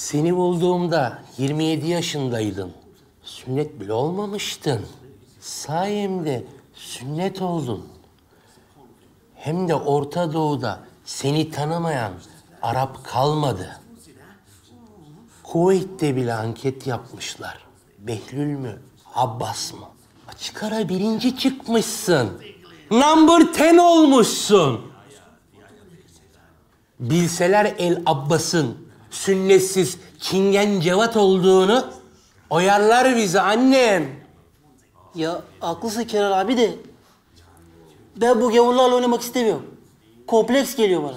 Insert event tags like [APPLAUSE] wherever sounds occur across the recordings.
Seni bulduğumda 27 yaşındaydın. Sünnet bile olmamıştın. Sayemde sünnet oldun. Hem de Orta Doğu'da seni tanımayan Arap kalmadı. Kuveyt'te bile anket yapmışlar. Behlül mü, Abbas mı? Açık ara birinci çıkmışsın. Number 10 olmuşsun. Bilseler El Abbas'ın sünnetsiz Çingen Cevat olduğunu oyarlar bizi annem. Ya haklısın Kenan abi de ben bu gavurlarla oynamak istemiyorum. Kompleks geliyor bana.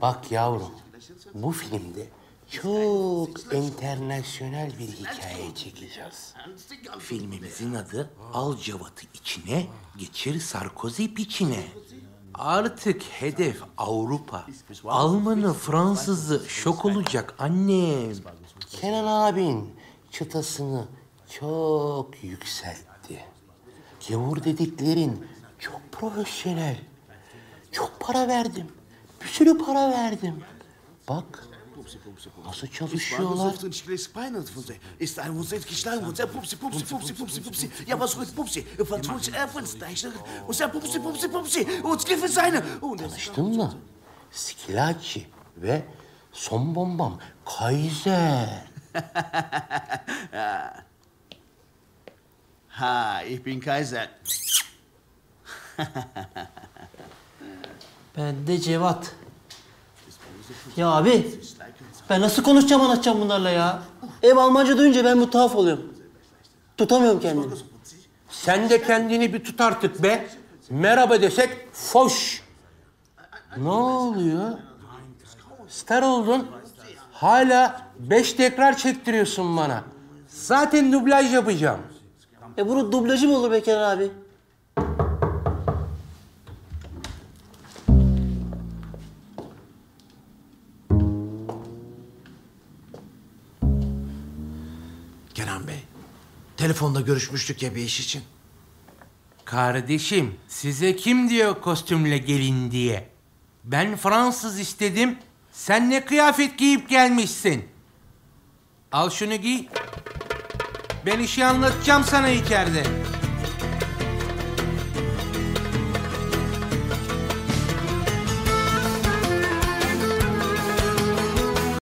Bak yavrum, bu filmde çok internasyonel bir hikaye çekeceğiz. Filmimizin adı Al Cevat'ı içine, geçir Sarkozy piçine. Artık hedef Avrupa. Almanı, Fransızı şok olacak annem. Kenan abin çıtasını çok yükseltti. Gavur dediklerin çok profesyonel. Çok para verdim. Bir sürü para verdim. Bak nasıl çalışıyorlar. Ist ein Musik geschlagen und sehr pupsi, pupsi, pupsi, pupsi, pupsi. Ja, was wird pupsi? Französisch Erfensteichen und sehr pupsi, pupsi, pupsi. Und Griffe seine. Und es Tanıştın mı? Skilaci ve son bombam Kaiser. [LAUGHS] Ha, ich bin Kaiser. Ben de Cevat. Ya abi ben nasıl konuşacağım anlatacağım bunlarla ya? Ev Almanca duyunca ben mutlaf oluyorum. Tutamıyorum kendimi. Sen de kendini bir tut artık be. Merhaba desek foş. Ne oluyor? Star oldun. Hala beş tekrar çektiriyorsun bana. Zaten dublaj yapacağım. E bunun dublajı mı olur be Kenan abi? Kenan Bey, telefonda görüşmüştük ya bir iş için. Kardeşim size kim diyor kostümle gelin diye? Ben Fransız istedim. Sen ne kıyafet giyip gelmişsin? Al şunu giy. Ben işi anlatacağım sana içeride.